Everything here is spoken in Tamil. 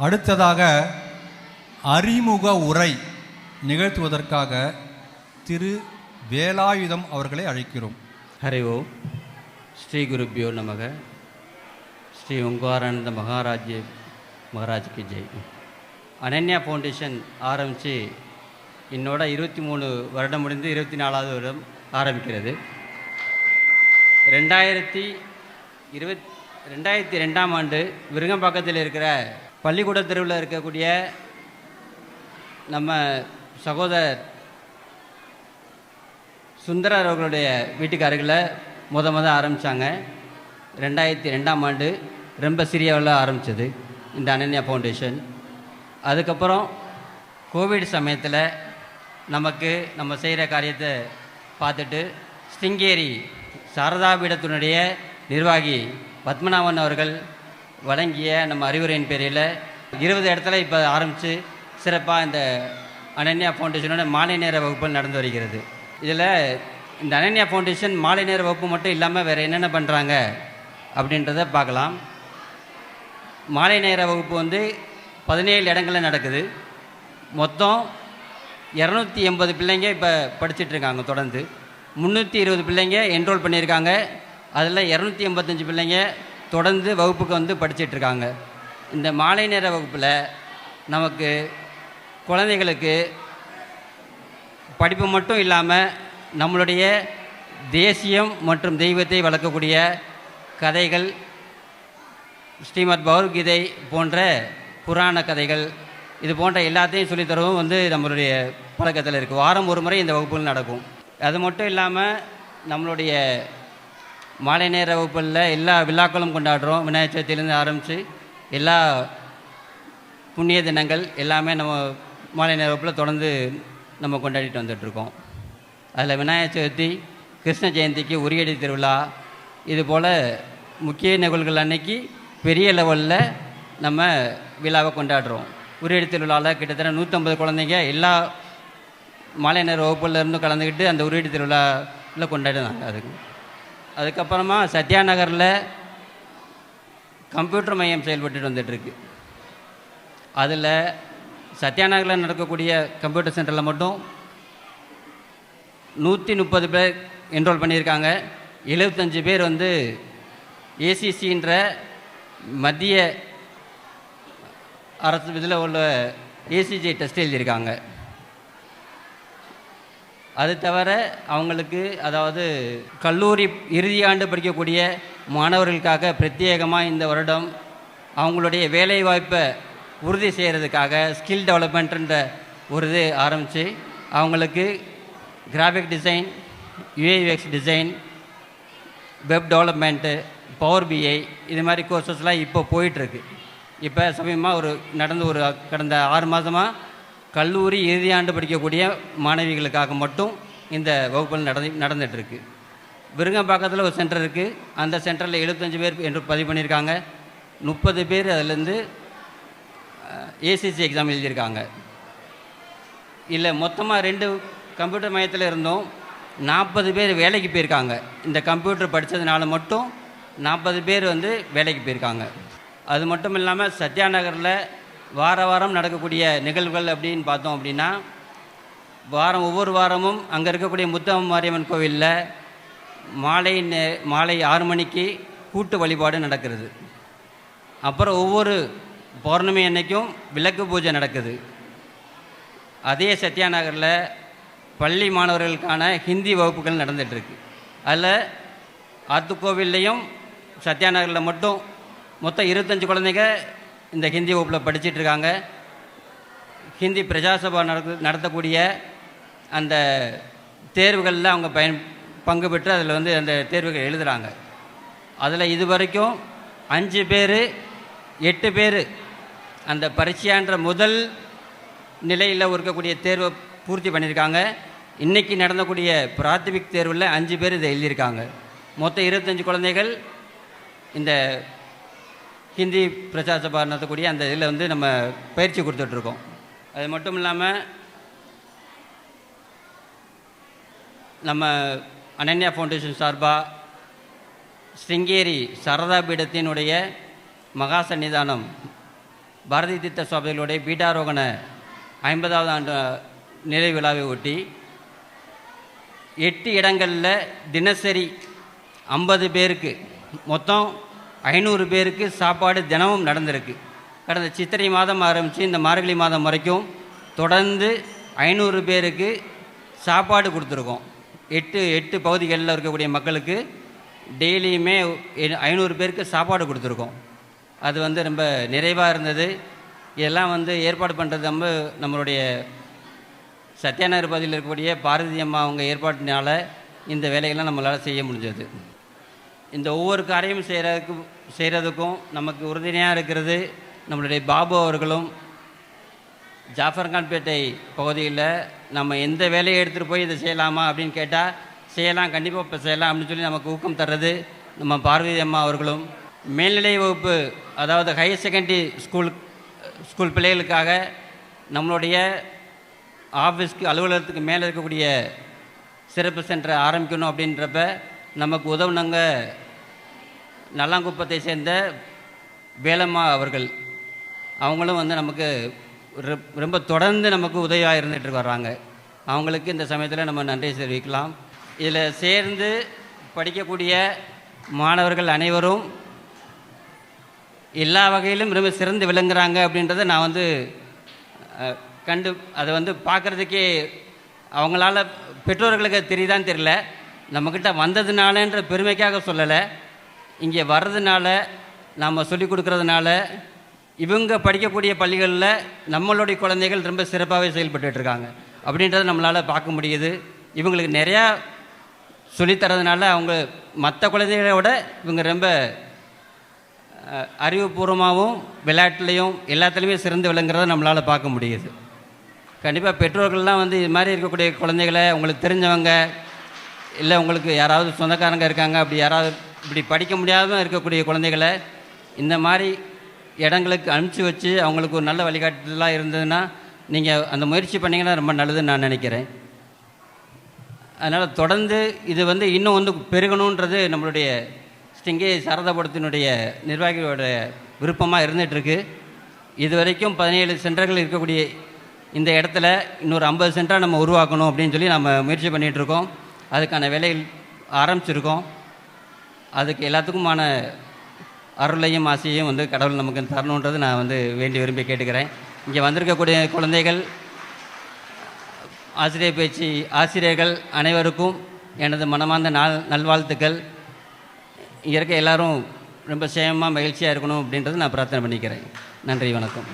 அடுத்ததாக அறிமுக உரை நிகழ்த்துவதற்காக திரு வேலாயுதம் அவர்களை அழைக்கிறோம். ஹரி ஓம். ஸ்ரீ குருப்பியோ நமக. ஸ்ரீ ஓங்காரானந்த மகாராஜ் மகாராஜ்க்கு ஜெய். அனன்யா ஃபவுண்டேஷன் ஆரம்பித்து என்னோட இருபத்தி மூணு வருடம் முடிந்து இருபத்தி நாலாவது வருடம் ஆரம்பிக்கிறது. ரெண்டாயிரத்தி இருபத் ரெண்டாயிரத்தி ரெண்டாம் ஆண்டு விருங்கம்பாக்கத்தில் இருக்கிற பள்ளிக்கூட தெருவில் இருக்கக்கூடிய நம்ம சகோதரர் சுந்தரர் அவர்களுடைய வீட்டுக்கு அருகில் முத முத ஆரம்பித்தாங்க ரெண்டாயிரத்தி ரெண்டாம் ஆண்டு ரொம்ப சிறியவில் ஆரம்பித்தது இந்த அனன்யா ஃபவுண்டேஷன். அதுக்கப்புறம் கோவிட் சமயத்தில் நமக்கு நம்ம செய்கிற காரியத்தை பார்த்துட்டு ஸ்ருங்கேரி சாரதா பீடத்தினுடைய நிர்வாகி பத்மநாபன் அவர்கள் வழங்கிய நம்ம அறிவுரையின் பேரில் இருபது இடத்துல இப்போ ஆரம்பித்து சிறப்பாக இந்த அனன்யா ஃபவுண்டேஷனோட மாலை நேர வகுப்புகள் நடந்து வருகிறது. இதில் இந்த அனன்யா ஃபவுண்டேஷன் மாலை நேர வகுப்பு மட்டும் இல்லாமல் வேறு என்னென்ன பண்ணுறாங்க அப்படின்றத பார்க்கலாம். மாலை நேர வகுப்பு வந்து பதினேழு இடங்களில் நடக்குது. மொத்தம் இரநூத்தி எண்பது பிள்ளைங்க இப்போ படிச்சிட்ருக்காங்க தொடர்ந்து. முந்நூற்றி இருபது பிள்ளைங்க என்ரோல் பண்ணியிருக்காங்க. அதில் இரநூத்தி எண்பத்தஞ்சு பிள்ளைங்க தொடர்ந்து வகுப்புக்கு வந்து படிச்சிட்டு இருக்காங்க இந்த மாலை நேர வகுப்பில் நமக்கு குழந்தைகளுக்கு படிப்பு மட்டும் இல்லாமல் நம்மளுடைய தேசியம் மற்றும் தெய்வத்தை வளர்க்கக்கூடிய கதைகள் ஸ்ரீமத் பகவத்கீதை போன்ற புராண கதைகள் இது போன்ற எல்லாத்தையும் சொல்லித் தரவும் வந்து நம்மளுடைய பழக்கத்தில் இருக்குது வாரம் ஒரு முறை இந்த வகுப்புகள் நடக்கும். அது மட்டும் இல்லாமல் நம்மளுடைய மாலை நேர வகுப்பில் எல்லா விழாக்களும் கொண்டாடுறோம். விநாயகர் சதுர்த்தியிலேருந்து ஆரம்பித்து எல்லா புண்ணிய தினங்கள் எல்லாமே நம்ம மாலை நேர வகுப்பில் தொடர்ந்து நம்ம கொண்டாடிட்டு வந்துட்டுருக்கோம். அதில் விநாயகர் சதுர்த்தி கிருஷ்ண ஜெயந்திக்கு உரியடி திருவிழா இது போல் முக்கிய நிகழ்வுகள் அன்னைக்கு பெரிய லெவலில் நம்ம விழாவை கொண்டாடுறோம். உரியடி திருவிழாவில் கிட்டத்தட்ட நூற்றம்பது குழந்தைங்க எல்லா மாலை நேர வகுப்புலேருந்து கலந்துக்கிட்டு அந்த உரியடி திருவிழாவில் கொண்டாடினாங்க அதுக்கு. அதுக்கப்புறமா சத்யா நகரில் கம்ப்யூட்டர் மையம் செயல்பட்டு வந்துட்டுருக்கு. அதில் சத்யாநகரில் நடக்கக்கூடிய கம்ப்யூட்டர் சென்டரில் மட்டும் நூற்றி முப்பது பேர் என்ரோல் பண்ணியிருக்காங்க. எழுபத்தஞ்சு பேர் வந்து ஏசிசின்ற மத்திய அரசு இதில் உள்ள ஏசிஜி டெஸ்ட் எழுதியிருக்காங்க. அது தவிர அவங்களுக்கு அதாவது கல்லூரி இறுதியாண்டு படிக்கக்கூடிய மாணவர்களுக்காக பிரத்யேகமாக இந்த வருடம் அவங்களுடைய வேலைவாய்ப்பை உறுதி செய்கிறதுக்காக ஸ்கில் டெவலப்மெண்ட்ன்ற ஒரு இது ஆரம்பித்து அவங்களுக்கு graphic design UX design web development power BI இது மாதிரி கோர்சஸ்லாம் இப்போ போயிட்டுருக்கு. இப்போ சமீபமாக ஒரு நடந்து ஒரு கடந்த ஆறு மாதமாக கல்லூரி இறுதியாண்டு படிக்கக்கூடிய மாணவிகளுக்காக மட்டும் இந்த வகுப்புகள் நடந்து நடந்துகிட்ருக்கு விருங்கம்பாக்கத்தில் ஒரு சென்டர் இருக்குது அந்த சென்டரில் எழுபத்தஞ்சு பேர் என்று பதிவு பண்ணியிருக்காங்க. முப்பது பேர் அதுலேருந்து ஏசிசி எக்ஸாம் எழுதியிருக்காங்க. இல்லை மொத்தமாக ரெண்டு கம்ப்யூட்டர் மையத்தில் இருந்தோம். நாற்பது பேர் வேலைக்கு போயிருக்காங்க. இந்த கம்ப்யூட்டர் படித்ததுனால மட்டும் நாற்பது பேர் வந்து வேலைக்கு போயிருக்காங்க. அது மட்டும் இல்லாமல் சத்யா நகரில் வார வாரம் நடக்கக்கூடிய நிகழ்வுகள் அப்படின்னு பார்த்தோம் அப்படின்னா வாரம் ஒவ்வொரு வாரமும் அங்கே இருக்கக்கூடிய முத்தம் மாரியம்மன் கோவிலில் மாலை மாலை ஆறு மணிக்கு கூட்டு வழிபாடு நடக்கிறது. அப்புறம் ஒவ்வொரு பௌர்ணமி அன்னைக்கும் விளக்கு பூஜை நடக்குது. அதே சத்யா நகரில் பள்ளி மாணவர்களுக்கான ஹிந்தி வகுப்புகள் நடந்துகிட்ருக்கு அதில் ஆத்துக்கோவில்லையும் சத்யா நகரில் மட்டும் மொத்தம் இருபத்தஞ்சு குழந்தைங்க இந்த ஹிந்தி வகுப்பில் படிச்சிட்டு இருக்காங்க ஹிந்தி பிரஜாசபா நடக்கு நடத்தக்கூடிய அந்த தேர்வுகளில் அவங்க பயன் பங்கு பெற்று அதில் வந்து அந்த தேர்வுகள் எழுதுகிறாங்க அதில் இது வரைக்கும் அஞ்சு பேர் எட்டு பேர் அந்த பரீட்சையான்ற முதல் நிலையில் இருக்கக்கூடிய தேர்வை பூர்த்தி பண்ணியிருக்காங்க. இன்றைக்கி நடந்தக்கூடிய பிராத்திமிக் தேர்வில் அஞ்சு பேர் இதை எழுதியிருக்காங்க. மொத்தம் இருபத்தஞ்சு குழந்தைகள் இந்த ஹிந்தி பிரச்சார சபா நடத்தக்கூடிய அந்த இதில் வந்து நம்ம பயிற்சி கொடுத்துட்ருக்கோம். அது மட்டும் இல்லாமல் நம்ம அனன்யா ஃபவுண்டேஷன் சார்பாக ஸ்ருங்கேரி சரதா பீடத்தினுடைய மகா சன்னிதானம் பாரதி தீர்த்த சுவாமிகளுடைய பீட்டாரோகண ஐம்பதாவது ஆண்டு நிறை விழாவை ஒட்டி எட்டு இடங்களில் தினசரி ஐம்பது பேருக்கு மொத்தம் ஐநூறு பேருக்கு சாப்பாடு தினமும் நடந்திருக்கு. கடந்த சித்திரை மாதம் ஆரம்பித்து இந்த மார்கழி மாதம் வரைக்கும் தொடர்ந்து ஐநூறு பேருக்கு சாப்பாடு கொடுத்துருக்கோம். எட்டு எட்டு பகுதிகளில் இருக்கக்கூடிய மக்களுக்கு டெய்லியுமே ஐநூறு பேருக்கு சாப்பாடு கொடுத்துருக்கோம். அது வந்து ரொம்ப நிறைவாக இருந்தது. இதெல்லாம் வந்து ஏற்பாடு பண்ணுறது நம்ம நம்மளுடைய சத்யாநகர் பகுதியில் இருக்கக்கூடிய பாரதி அம்மா அவங்க ஏற்பாட்டினால இந்த வேலைகள்லாம் நம்மளால் செய்ய முடிஞ்சது. இந்த ஒவ்வொரு காரியம் செய்கிறதுக்கு செய்கிறதுக்கும் நமக்கு உறுதுணையாக இருக்கிறது நம்மளுடைய பாபு அவர்களும். ஜாஃபர்கான்பேட்டை பகுதியில் நம்ம எந்த வேலையை எடுத்துகிட்டு போய் இதை செய்யலாமா அப்படின்னு கேட்டால் செய்யலாம் கண்டிப்பாக இப்போ செய்யலாம் அப்படின்னு சொல்லி நமக்கு ஊக்கம் தர்றது நம்ம பார்வதி அம்மா அவர்களும். மேல்நிலை வகுப்பு அதாவது ஹையர் செகண்டரி ஸ்கூல் ஸ்கூல் பிள்ளைகளுக்காக நம்மளுடைய ஆஃபீஸ்க்கு அலுவலகத்துக்கு மேலே இருக்கக்கூடிய சிறப்பு சென்டரை ஆரம்பிக்கணும் அப்படின்றப்ப நமக்கு உதவுனங்க நல்லாங்குப்பத்தை சேர்ந்த வேலம்மா அவர்கள். அவங்களும் வந்து நமக்கு ரொம்ப தொடர்ந்து நமக்கு உதவியாக இருந்துகிட்டு வர்றாங்க. அவங்களுக்கு இந்த சமயத்தில் நம்ம நன்றி தெரிவிக்கலாம். இதில் சேர்ந்து படிக்கக்கூடிய மாணவர்கள் அனைவரும் எல்லா வகையிலும் ரொம்ப சிறந்து விளங்குறாங்க அப்படின்றத நான் வந்து கண்டு அதை வந்து பார்க்குறதுக்கே அவங்களால பெற்றோர்களுக்கு தெரியுதான்னு தெரியல. நம்மக்கிட்ட வந்ததுனாலன்ற பெருமைக்காக சொல்லலை. இங்கே வர்றதுனால நாம் சொல்லிக் கொடுக்கறதுனால இவங்க படிக்கக்கூடிய பள்ளிகளில் நம்மளுடைய குழந்தைகள் ரொம்ப சிறப்பாகவே செயல்பட்டுருக்காங்க அப்படின்றத நம்மளால் பார்க்க முடியுது. இவங்களுக்கு நிறையா சொல்லித்தரதுனால அவங்க மற்ற குழந்தைகளை விட இவங்க ரொம்ப அறிவுபூர்வமாகவும் விளையாட்டுலேயும் எல்லாத்துலேயுமே சிறந்து விளங்குறத நம்மளால் பார்க்க முடியுது. கண்டிப்பாக பெற்றோர்கள்லாம் வந்து இது மாதிரி இருக்கக்கூடிய குழந்தைகளை உங்களுக்கு தெரிஞ்சவங்க இல்லை உங்களுக்கு யாராவது சொந்தக்காரங்க இருக்காங்க அப்படி யாராவது இப்படி படிக்க முடியாம இருக்கக்கூடிய குழந்தைகளை இந்த மாதிரி இடங்களுக்கு அனுப்பிச்சி வச்சு அவங்களுக்கு ஒரு நல்ல வழிகாட்டுதலாக இருந்ததுன்னா நீங்கள் அந்த முயற்சி பண்ணிங்கன்னா ரொம்ப நல்லதுன்னு நான் நினைக்கிறேன். அதனால் தொடர்ந்து இது வந்து இன்னும் வந்து பெருகணுன்றது நம்மளுடைய ஸ்டிங்கே சாரதாபுரத்தினுடைய நிர்வாகிகளோட விருப்பமாக இருந்துகிட்ருக்கு. இது வரைக்கும் பதினேழு சென்டர்கள் இருக்கக்கூடிய இந்த இடத்துல இன்னொரு ஐம்பது சென்டராக நம்ம உருவாக்கணும் அப்படின்னு சொல்லி நம்ம முயற்சி பண்ணிகிட்ருக்கோம். அதுக்கான வேலையில் ஆரம்பிச்சிருக்கோம். அதுக்கு எல்லாத்துக்குமான அருளையும் ஆசையும் வந்து கடவுள் நமக்கு தரணுன்றது நான் வந்து வேண்டி விரும்பி கேட்டுக்கிறேன். இங்கே வந்திருக்கக்கூடிய குழந்தைகள் ஆசிரியர் பேச்சு ஆசிரியர்கள் அனைவருக்கும் எனது மனமார்ந்த நாள் நல்வாழ்த்துக்கள். இங்கே இருக்க எல்லோரும் ரொம்ப சேமமாக மகிழ்ச்சியாக இருக்கணும் அப்படின்றது நான் பிரார்த்தனை பண்ணிக்கிறேன். நன்றி வணக்கம்.